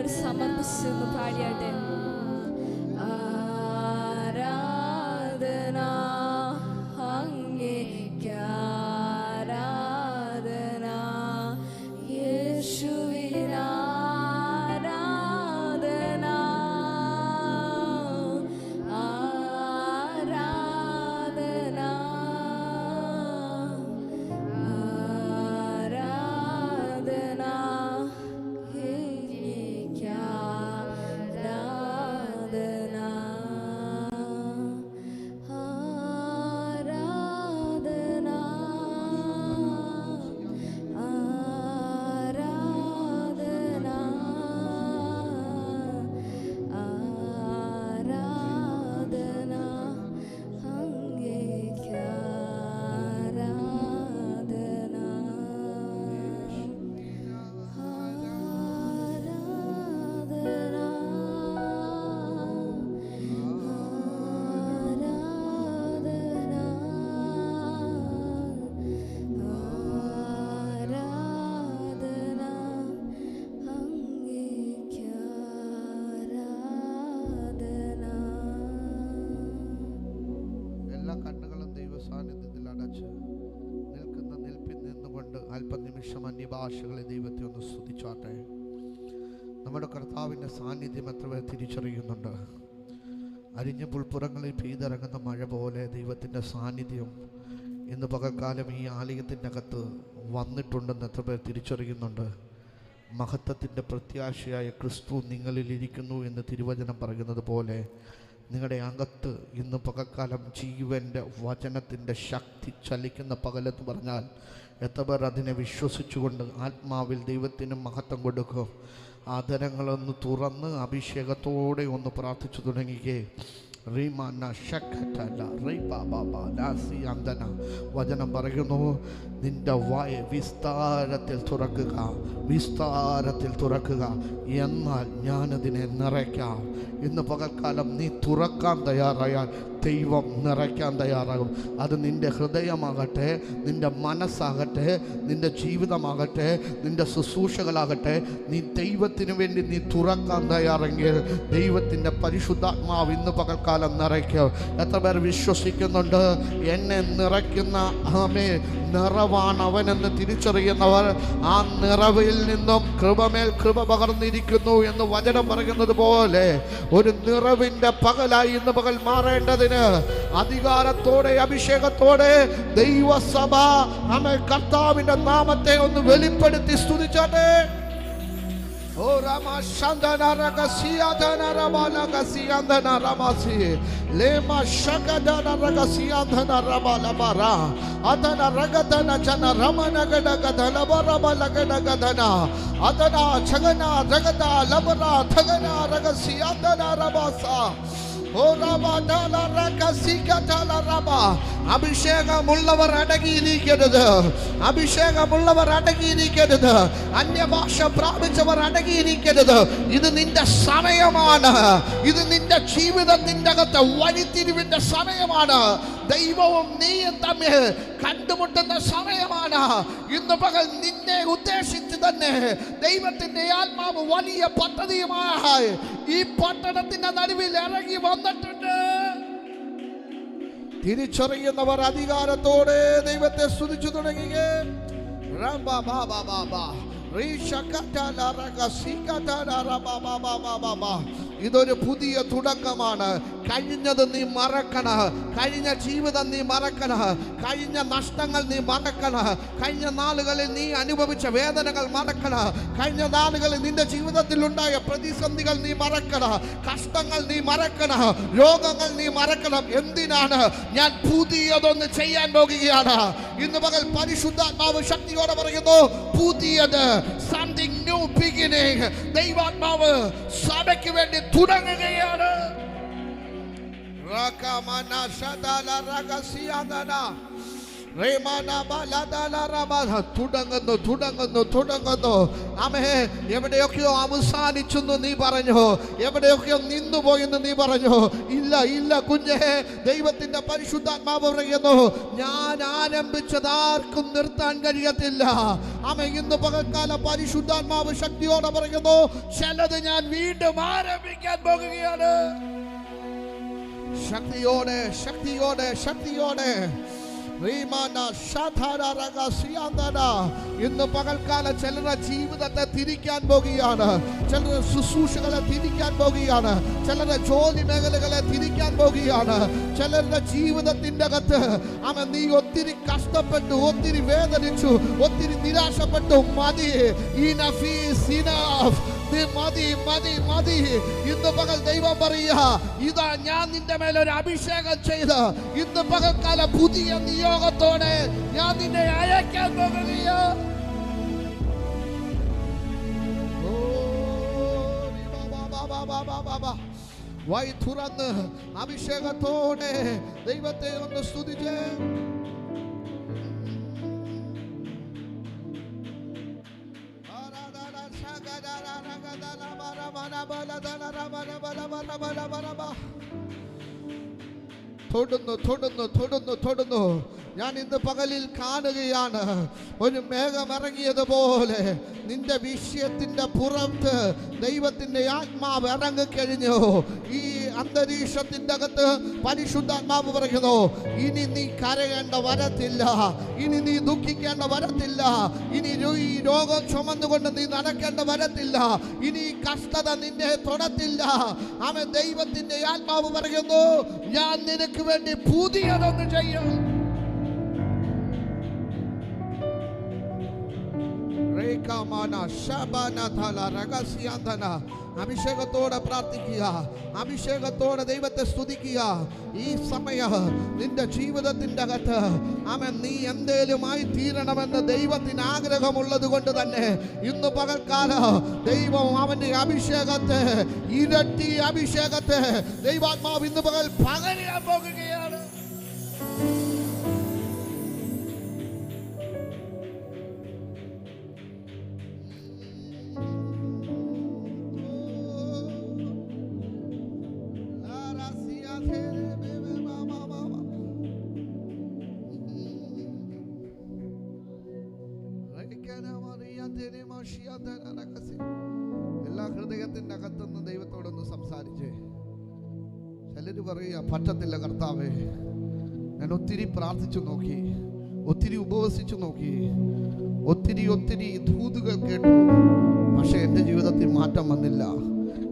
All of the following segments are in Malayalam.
എല്ലാവരും സമർപ്പിച്ച് ഒന്ന് പാടിയാട്ടെ അന്യഭാഷകളെ ദൈവത്തെ ഒന്ന് സ്തുതിച്ചാട്ടെ. നമ്മുടെ കർത്താവിന്റെ സാന്നിധ്യം എത്ര തിരിച്ചറിയുന്നുണ്ട്? അരിഞ്ഞ പുൽപ്പുറങ്ങളിൽ പെയ്തിറങ്ങുന്ന മഴ പോലെ ദൈവത്തിന്റെ സാന്നിധ്യം ഇന്ന് പകൽക്കാലം ഈ ആലയത്തിന്റെ അകത്ത് വന്നിട്ടുണ്ടെന്ന് എത്ര പേർ തിരിച്ചറിയുന്നുണ്ട്? മഹത്വത്തിന്റെ പ്രത്യാശയായ ക്രിസ്തു നിങ്ങളിൽ ഇരിക്കുന്നു എന്ന് തിരുവചനം പറയുന്നത് പോലെ നിങ്ങളുടെ അകത്ത് ഇന്ന് പകക്കാലം ജീവന്റെ വചനത്തിന്റെ ശക്തി ചലിക്കുന്ന പകലെന്ന് പറഞ്ഞാൽ എത്ര പേർ അതിനെ വിശ്വസിച്ചുകൊണ്ട് ആത്മാവിൽ ദൈവത്തിന് മഹത്വം കൊടുക്കും. ആദരങ്ങളൊന്ന് തുറന്ന് അഭിഷേകത്തോടെ ഒന്ന് പ്രാർത്ഥിച്ചു തുടങ്ങിക്കേ. വചനം പറയുന്നു നിന്റെ വായ വിസ്താരത്തിൽ തുറക്കുക വിസ്താരത്തിൽ തുറക്കുക എന്നാൽ ഞാനതിനെ നിറയ്ക്കാം. ഇന്ന് പകൽക്കാലം നീ തുറക്കാൻ തയ്യാറായാൽ ദൈവം നിറയ്ക്കാൻ തയ്യാറാകും. അത് നിന്റെ ഹൃദയമാകട്ടെ നിന്റെ മനസ്സാകട്ടെ നിന്റെ ജീവിതമാകട്ടെ നിന്റെ ശുശ്രൂഷകളാകട്ടെ നീ ദൈവത്തിന് വേണ്ടി നീ തുറക്കാൻ തയ്യാറെങ്കിൽ ദൈവത്തിന്റെ പരിശുദ്ധാത്മാവ് ഇന്ന് പകൽക്കാലം നിറയ്ക്കും. എത്ര പേർ വിശ്വസിക്കുന്നുണ്ട്? എന്നെ നിറയ്ക്കുന്ന ആമേ നിറവാണ് അവനെന്ന് തിരിച്ചറിയുന്നവർ ആ നിറവിൽ നിന്നും കൃപമേൽ കൃപ പകർന്നിരിക്കുന്നു എന്ന് വചനം പറയുന്നത് പോലെ ഒരു നിറവിന്റെ പകലായി ഇന്ന് പകൽ മാറേണ്ടതിന് അധികാരത്തോടെ അഭിഷേകത്തോടെ ദൈവസഭ അമ്മ കർത്താവിന്റെ നാമത്തെ ഒന്ന് വെളിപ്പെടുത്തി സ്തുതിച്ചാട്ടെ ഓ രാമ ശാന്തന രഹസ്യാധന രമാല ഗസിയാന്ധന രമാസി ലേമ ശകധന രഹസ്യാന്ധന രമാല മര അതന രഗധന ജന ರಮನ ಗಡಗ ಧಲಬ ರಮ ಲಗಡ ಗಧನ ಅದನ ಛಗನ ರಗದ ಲಬರ ಥಗನ ರಗಸಿಯಾದನ Oh, Rabba, Dala, Raka, Sika, Tala, Rabba. അഭിഷേകമുള്ളവർ അടങ്ങിയിരിക്കരുത്. അഭിഷേകമുള്ളവർ അടങ്ങിയിരിക്കരുത്. അന്യഭാഷ പ്രാപിച്ചവർ അടങ്ങിയിരിക്കരുത്. ഇത് നിന്റെ സമയമാണ്. ഇത് നിന്റെ ജീവിതത്തിന്റെ അകത്ത് വഴിത്തിരിവിന്റെ സമയമാണ്. ദൈവവും നീയും തമ്മിൽ കണ്ടുമുട്ടുന്ന സമയമാണ്. ഇന്ന് പകൽ നിന്നെ ഉദ്ദേശിച്ച് തന്നെ ദൈവത്തിന്റെ ആത്മാവ് വലിയ പദ്ധതിയുമായി ഈ പട്ടണത്തിന്റെ നടുവിൽ ഇറങ്ങി വന്നിട്ടുണ്ട്. തിരിച്ചറിയുന്നവർ അധികാരത്തോടെ ദൈവത്തെ സ്തുതിച്ചു തുടങ്ങുക ഇതൊരു പുതിയ തുടക്കമാണ്. കഴിഞ്ഞത് നീ മറക്കണ. കഴിഞ്ഞ ജീവിതം നീ മറക്കണ. കഴിഞ്ഞ നഷ്ടങ്ങൾ നീ മറക്കണ. കഴിഞ്ഞ നാളുകളിൽ നീ അനുഭവിച്ച വേദനകൾ മറക്കണ. കഴിഞ്ഞ നാളുകളിൽ നിന്റെ ജീവിതത്തിൽ ഉണ്ടായ പ്രതിസന്ധികൾ നീ മറക്കണ. കഷ്ടങ്ങൾ നീ മറക്കണ. രോഗങ്ങൾ നീ മറക്കണം. എന്തിനാണ് ഞാൻ പുതിയതൊന്ന് ചെയ്യാൻ പോകുകയാണ്? ഇന്ന് പകൽ പരിശുദ്ധാത്മാവ് ശക്തിയോടെ പറയുന്നു പുതിയത് something new beginning. They want power. Sabeki vendi thudangayana. Raka mana shatala raka siyadana. Raka mana shatala. തുടങ്ങുന്നു തുടങ്ങുന്നു തുടങ്ങുന്നു. അമേ എവിടെയൊക്കെയോ അവസാനിച്ചെന്ന് നീ പറഞ്ഞു. എവിടെയൊക്കെയോ നിന്നുപോയെന്ന് നീ പറഞ്ഞു. ഇല്ല ഇല്ല കുഞ്ഞെ ദൈവത്തിന്റെ പരിശുദ്ധാത്മാവ് പറയുന്നു ഞാൻ ആരംഭിച്ചത് ആർക്കും നിർത്താൻ കഴിയത്തില്ല. ആമേ ഇന്ന് പകൽക്കാല പരിശുദ്ധാത്മാവ് ശക്തിയോടെ പറയുന്നു ചിലത് ഞാൻ വീണ്ടും ആരംഭിക്കാൻ പോകുകയാണ്. ശക്തിയോടെ ശക്തിയോടെ ശക്തിയോടെ. ഇന്ന് പകൽക്കാല ചിലരുടെ ജീവിതത്തെ തിരിക്കാൻ പോകുകയാണ്. ചിലരുടെ ശുശ്രൂഷകളെ തിരിക്കാൻ പോകുകയാണ്. ചിലരുടെ ജോലി മേഖലകളെ തിരിക്കാൻ പോകുകയാണ്. ചിലരുടെ ജീവിതത്തിന്റെ അകത്ത് അവൻ നീ ഒത്തിരി കഷ്ടപ്പെട്ടു ഒത്തിരി വേദനിച്ചു ഒത്തിരി നിരാശപ്പെട്ടു. മതി. നീ മതി മതി മതി. ഇന്ന് പകൽ ദൈവം പറയുക ഇതാ ഞാൻ നിന്റെ മേലെ ഒരു അഭിഷേകം ചെയ്ത്. ഇന്ന് പകൽക്കാല പുതിയ നിയോഗത്തോടെ ഞാൻ നിന്നെ അയക്കാൻ പോകുകയാ. വൈ തുറന്ന് അഭിഷേകത്തോടെ ദൈവത്തെ ഒന്ന് സ്തുതിച്ചേ. തൊടുന്നു തൊടുന്നു തൊടുന്നു തൊടുന്നു. ഞാൻ ഇന്ന് പകലിൽ കാണുകയാണ്. ഒരു മേഘമിറങ്ങിയതുപോലെ നിന്റെ വിഷയത്തിന്റെ പുറത്ത് ദൈവത്തിന്റെ ആത്മാവ് ഇറങ്ങിക്കഴിഞ്ഞു. ഈ അന്തരീക്ഷത്തിന്റെ അകത്ത് പരിശുദ്ധാത്മാവ് പറയുന്നു ഇനി നീ കരയേണ്ട വരത്തില്ല. ഇനി നീ ദുഃഖിക്കേണ്ട വരത്തില്ല. ഇനി ഈ രോഗം ചുമന്നുകൊണ്ട് നീ നടക്കേണ്ട വരത്തില്ല. ഇനി കഷ്ടത നിന്നെ തൊടത്തില്ല. അവൻ ദൈവത്തിന്റെ ആത്മാവ് പറയുന്നു ഞാൻ നിനക്ക് വേണ്ടി പുതിയതൊന്ന് ചെയ്യും. അഭിഷേകത്തോടെ പ്രാർത്ഥിക്കുക അഭിഷേകത്തോടെ ദൈവത്തെ സ്തുതിക്കുക. ഈ സമയ നിന്റെ ജീവിതത്തിന്റെ അകത്ത് അവൻ നീ എന്തേലും ആയി തീരണമെന്ന് ദൈവത്തിന് ആഗ്രഹമുള്ളത് കൊണ്ട് തന്നെ ഇന്ന് പകൽക്കാല ദൈവം അവന്റെ അഭിഷേകത്തെ ഇരട്ടി അഭിഷേകത്തെ ദൈവാത്മാവ് ഇന്ന് പകൽ പകരാൻ പോകുകയാണ്. എല്ലാ ഹൃദയത്തിന്റെ അകത്തുനിന്ന് ദൈവത്തോടൊന്ന് സംസാരിച്ചേ. ചിലര് പറയുക പറ്റത്തില്ല കർത്താവേ. ഞാൻ ഒത്തിരി പ്രാർത്ഥിച്ചു നോക്കി. ഒത്തിരി ഉപവസിച്ചു നോക്കി. ഒത്തിരി ഒത്തിരി ധൂതുകൾ കേട്ടു. പക്ഷെ എന്റെ ജീവിതത്തിൽ മാറ്റം വന്നില്ല.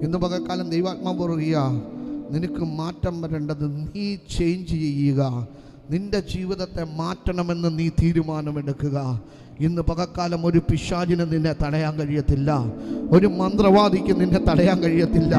ഇന്ന് പകൽക്കാലം ദൈവാത്മാ പറയുക നിനക്ക് മാറ്റം വരേണ്ടത് നീ ചേഞ്ച് ചെയ്യുക. നിന്റെ ജീവിതത്തെ മാറ്റണമെന്ന് നീ തീരുമാനമെടുക്കുക. ഇന്ന് പകക്കാലം ഒരു പിശാചിന് നിന്നെ തടയാൻ കഴിയത്തില്ല. ഒരു മന്ത്രവാദിക്ക് നിന്നെ തടയാൻ കഴിയത്തില്ല.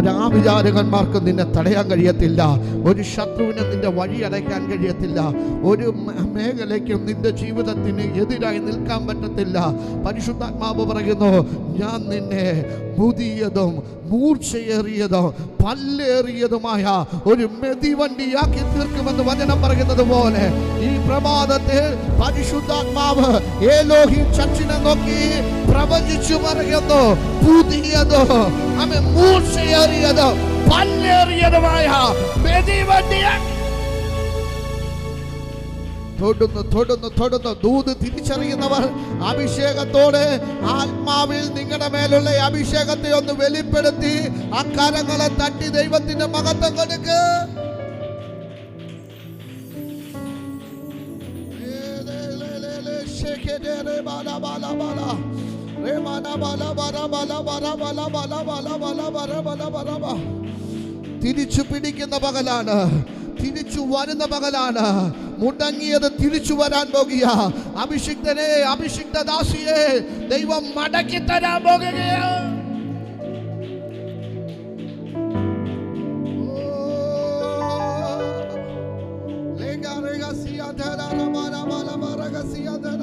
ഒരു ആവിചാരകന്മാർക്ക് നിന്നെ തടയാൻ കഴിയത്തില്ല. ഒരു ശത്രുവിനെ നിന്റെ വഴി അടയ്ക്കാൻ കഴിയത്തില്ല. ഒരു മേഖലയ്ക്കും നിന്റെ ജീവിതത്തിന് എതിരായി നിൽക്കാൻ പറ്റത്തില്ല. പരിശുദ്ധാത്മാവ് പറയുന്നു ഞാൻ നിന്നെ പുതിയതും മൂർച്ചയേറിയതും പല്ലേറിയതുമായ ഒരു മെതിവണ്ടിയാക്കി തീർക്കുമെന്ന് വചനം പറയുന്നത് പോലെ ഈ പ്രഭാതത്തിൽ പരിശുദ്ധാത്മാവ് ഏലോഹി നോക്കി പ്രവചിച്ചു പറയുന്നു പുതിയതോ അവൻ മൂർച്ചയേറിയതോ പല്ലേറിയതുമായ തൊടുന്നു തൊടുന്നു തൊടുന്നു ദൂത് തിരിച്ചറിയുന്നവർ അഭിഷേകത്തോടെ ആത്മാവിൽ നിങ്ങളുടെ മേലുള്ള അഭിഷേകത്തെ ഒന്ന് വെളിപ്പെടുത്തി ആ തട്ടി ദൈവത്തിന്റെ മഹത്വം തിരിച്ചു പിടിക്കുന്ന പകലാണ് തിരിച്ചു വരുന്ന പകലാണ് മുടങ്ങിയത് തിരിച്ചു വരാൻ പോകുക അഭിഷിക്തനെ അഭിഷിക്ത ദാസിയെ ദൈവം മടക്കി തരാൻ പോകുകയാണ് Oh, riba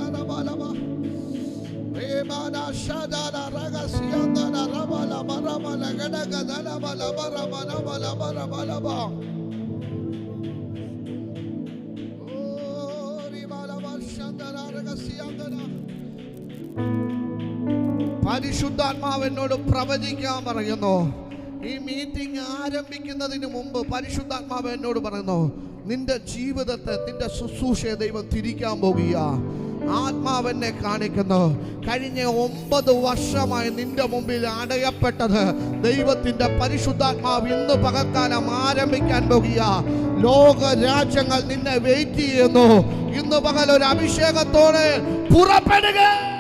പരിശുദ്ധാത്മാവ് എന്നോട് പ്രവചിക്കാൻ പറയുന്നു. ഈ മീറ്റിംഗ് ആരംഭിക്കുന്നതിന് മുമ്പ് പരിശുദ്ധാത്മാവ് എന്നോട് പറയുന്നു നിന്റെ ജീവിതത്തെ നിന്റെ ശുശ്രൂഷയെ ദൈവം തിരിക്കാൻ പോകുക. ആത്മാവെന്നെ കാണിക്കുന്നു. കഴിഞ്ഞ ഒമ്പത് വർഷമായി നിന്റെ മുമ്പിൽ അടയപ്പെട്ടത് ദൈവത്തിന്റെ പരിശുദ്ധാത്മാവ് ഇന്ന് പകൽക്കാലം ആരംഭിക്കാൻ പോകുക. ലോക രാജ്യങ്ങൾ നിന്നെ വെയിറ്റ് ചെയ്യുന്നു. ഇന്ന് പകൽ ഒരു അഭിഷേകത്തോടെ പുറപ്പെടുക.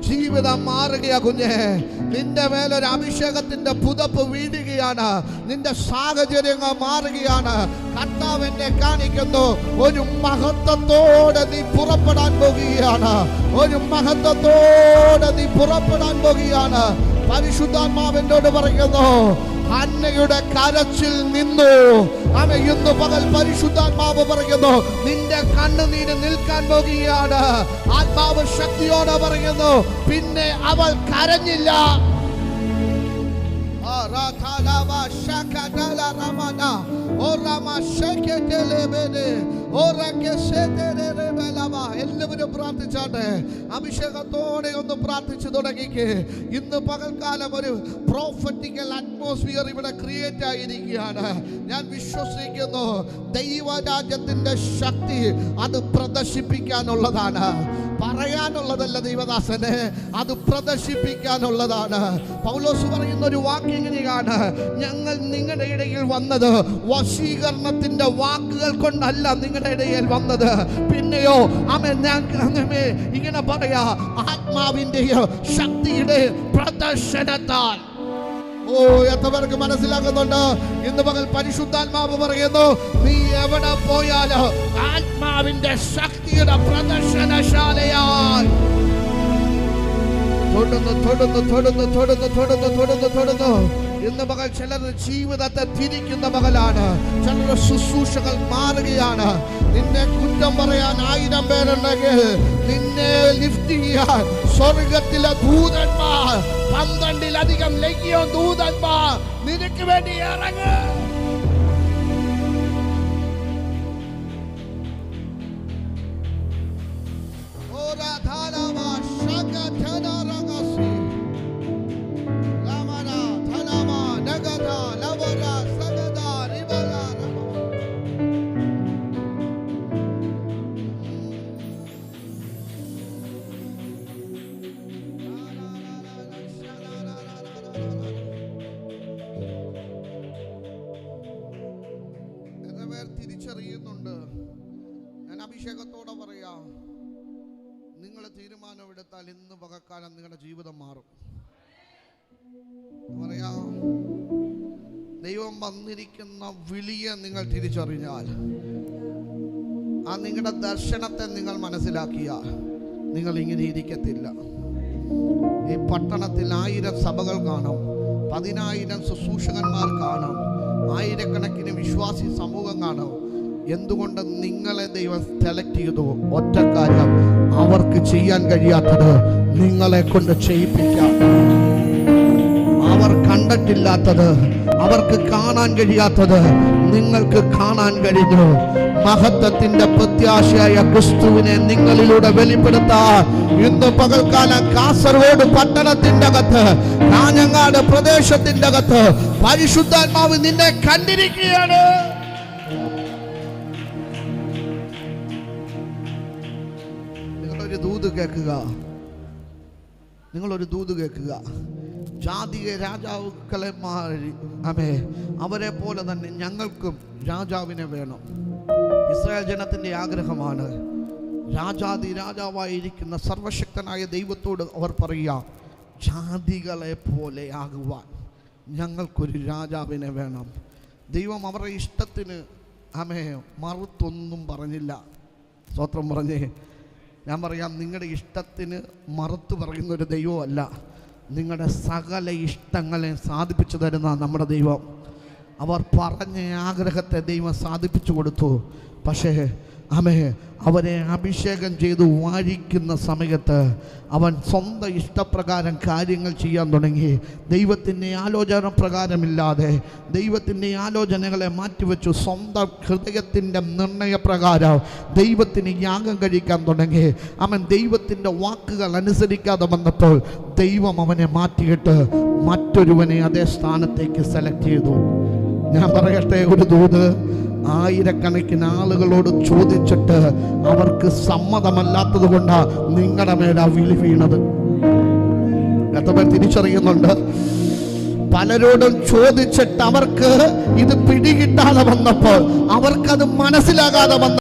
ജീവിതം മാറുകയാ കുഞ്ഞെ. നിന്റെ മേലൊരു അഭിഷേകത്തിന്റെ പുതപ്പ് വീഴുകയാണ്. നിന്റെ സാഹചര്യങ്ങൾ മാറുകയാണ്. കർത്താവ് എന്നെ കാണിക്കുന്നു. ഒരു മഹത്വത്തോടെ നീ പുറപ്പെടാൻ പോകുകയാണ്. ഒരു മഹത്വത്തോടെ നീ പുറപ്പെടാൻ പോകുകയാണ്. പരിശുദ്ധാത്മാവ് എന്നോട് പറയുന്നു ഹന്നയുടെ കരച്ചിൽ നിന്നു അവ ഇന്ന് പകൽ പരിശുദ്ധാത്മാവ് പറയുന്നു നിന്റെ കണ്ണുനീര് നിൽക്കാൻ പോകുകയാണ് ആത്മാവ് ശക്തിയോടെ പറയുന്നു പിന്നെ അവൾ കരഞ്ഞില്ല. ഓ റമ ശകടലെബെനെ. എല്ലാവരും പ്രാർത്ഥിച്ചാട്ടെ. അഭിഷേകത്തോടെ ഒന്ന് പ്രാർത്ഥിച്ചു തുടങ്ങിക്ക്. ഇന്ന് പകൽക്കാലം ഒരു പ്രോഫറ്റിക്കൽ അറ്റ്മോസ്ഫിയർ ഇവിടെ ക്രിയേറ്റ് ആയിരിക്കുകയാണ്. ഞാൻ വിശ്വസിക്കുന്നു ദൈവരാജ്യത്തിന്റെ ശക്തി അത് പ്രദർശിപ്പിക്കാനുള്ളതാണ്. പറയാനുള്ളതല്ല ദൈവദാസന് അത് പ്രദർശിപ്പിക്കാനുള്ളതാണ്. പൗലോസ് പറയുന്ന ഒരു വാക്ക് ഇങ്ങനെയാണ്. ഞങ്ങൾ നിങ്ങളുടെ ഇടയിൽ വന്നത് വശീകരണത്തിന്റെ വാക്കുകൾ കൊണ്ടല്ല നിങ്ങളുടെ ഇടയിൽ വന്നത്. പിന്നെയോ അമ്മ ഞാൻ ഇങ്ങനെ പറയാ ആത്മാവിന്റെയോ ശക്തിയുടെ പ്രദർശനത്താൽ. ഓ എത്ര പേർക്ക് മനസ്സിലാക്കുന്നുണ്ട് ഇന്ന് പകൽ പരിശുദ്ധാത്മാവ് പറയുന്നു നീ എവിടെ പോയാലോ ആത്മാവിന്റെ ശക്തിയുടെ പ്രദർശനശാലയാൽ തൊടുന്നു തൊടുന്നു തൊടുന്നു തൊടുന്നു തൊടുന്നു തൊടുന്നു തൊടുന്നു. ഇന്ന് മകൾ ചിലർ ജീവിതത്തെ തിരിക്കുന്ന മകളാണ് ചിലർ ശുശ്രൂഷകൾ മാറുകയാണ്. നിന്നെ കുറ്റം പറയാൻ ആയിരം പേരുണ്ടെങ്കിൽ നിന്നെ ലിഫ്റ്റ് ചെയ്യാൻ സ്വർഗത്തിലെ ദൂതന്മാർ പന്ത്രണ്ടിലധികം ലഗ്യോ ദൂതന്മാർ നിനക്ക് വേണ്ടി ഇറങ്ങ്. ഓരാ തീരുമാനമെടുത്താൽ ഇന്ന് പകക്കാലം നിങ്ങളുടെ ജീവിതം മാറും. ദൈവം വന്നിരിക്കുന്ന വിളിയെ നിങ്ങൾ തിരിച്ചറിഞ്ഞാൽ ആ നിങ്ങളുടെ ദർശനത്തെ നിങ്ങൾ മനസ്സിലാക്കിയാൽ നിങ്ങൾ ഇങ്ങനെ ഇരിക്കത്തില്ല. ഈ പട്ടണത്തിൽ ആയിരം സഭകൾ കാണും പതിനായിരം ശുശ്രൂഷകന്മാർ കാണും ആയിരക്കണക്കിന് വിശ്വാസി സമൂഹം കാണും എന്തുകൊണ്ട് നിങ്ങളെ ദൈവം സെലക്ട് ചെയ്തു? ഒറ്റ കാര്യം അവർക്ക് ചെയ്യാൻ കഴിയാത്തത് നിങ്ങളെ കൊണ്ട് ചെയ്യിപ്പിക്കാം. അവർ കണ്ടിട്ടില്ലാത്തത് അവർക്ക് കാണാൻ കഴിയാത്തത് നിങ്ങൾക്ക് കാണാൻ കഴിഞ്ഞു മഹത്വത്തിന്റെ പ്രത്യാശയായ ക്രിസ്തുവിനെ നിങ്ങളിലൂടെ വെളിപ്പെടുത്താൻ ഇന്ന് പകൽക്കാലം കാസർഗോഡ് പട്ടണത്തിന്റെ അകത്ത് കാഞ്ഞങ്ങാട് പ്രദേശത്തിന്റെ അകത്ത് പരിശുദ്ധാത്മാവ് നിന്നെ കണ്ടിരിക്കുകയാണ്. നിങ്ങളൊരു ദൂത് കേൾക്കുക. നിങ്ങളൊരു ദൂത് കേൾക്കുക. ജാതിക രാജാവുക്കളെ മാറി. അമേ അവരെ പോലെ തന്നെ ഞങ്ങൾക്കും രാജാവിനെ വേണം. ഇസ്രായേൽ ജനത്തിന്റെ ആഗ്രഹമാണ്. രാജാതി രാജാവായിരിക്കുന്ന സർവശക്തനായ ദൈവത്തോട് അവർ പറയുക ജാതികളെ പോലെ ആകുവാൻ ഞങ്ങൾക്കൊരു രാജാവിനെ വേണം. ദൈവം അവരുടെ ഇഷ്ടത്തിന് അമേ മറുത്തൊന്നും പറഞ്ഞില്ല. സ്വത്രം പറഞ്ഞേ. ഞാൻ പറയാം നിങ്ങളുടെ ഇഷ്ടത്തിന് മറുത്തു പറയുന്ന ഒരു ദൈവമല്ല. നിങ്ങളുടെ സകല ഇഷ്ടങ്ങളെ സാധിപ്പിച്ചു തരുന്ന നമ്മുടെ ദൈവം. അവർ പറഞ്ഞ ആഗ്രഹത്തെ ദൈവം സാധിപ്പിച്ചു കൊടുത്തു. പക്ഷേ അമേ അവനെ അഭിഷേകം ചെയ്തു വാഴിക്കുന്ന സമയത്ത് അവൻ സ്വന്തം ഇഷ്ടപ്രകാരം കാര്യങ്ങൾ ചെയ്യാൻ തുടങ്ങി. ദൈവത്തിന്റെ ആലോചന പ്രകാരമില്ലാതെ ദൈവത്തിന്റെ ആലോചനകളെ മാറ്റിവെച്ചു. സ്വന്തം ഹൃദയത്തിന്റെ നിർണയപ്രകാരം ദൈവത്തിന് യാഗം കഴിക്കാൻ തുടങ്ങി. അവൻ ദൈവത്തിന്റെ വാക്കുകൾ അനുസരിക്കാതെ വന്നപ്പോൾ ദൈവം അവനെ മാറ്റിയിട്ട് മറ്റൊരുവനെ അതേ സ്ഥാനത്തേക്ക് സെലക്ട് ചെയ്തു. ഞാൻ പറയട്ടെ ഒരു ദൂത് ആയിരക്കണക്കിന് ആളുകളോട് ചോദിച്ചിട്ട് അവർക്ക് സമ്മതമല്ലാത്തത് കൊണ്ടാ നിങ്ങളുടെ മേലാ വിളി വീണത്. തിരിച്ചറിയുന്നുണ്ട്? പലരോടും ചോദിച്ചിട്ട് അവർക്ക് ഇത് പിടികിട്ടാതെ വന്നപ്പോൾ അവർക്കത് മനസ്സിലാകാതെ വന്ന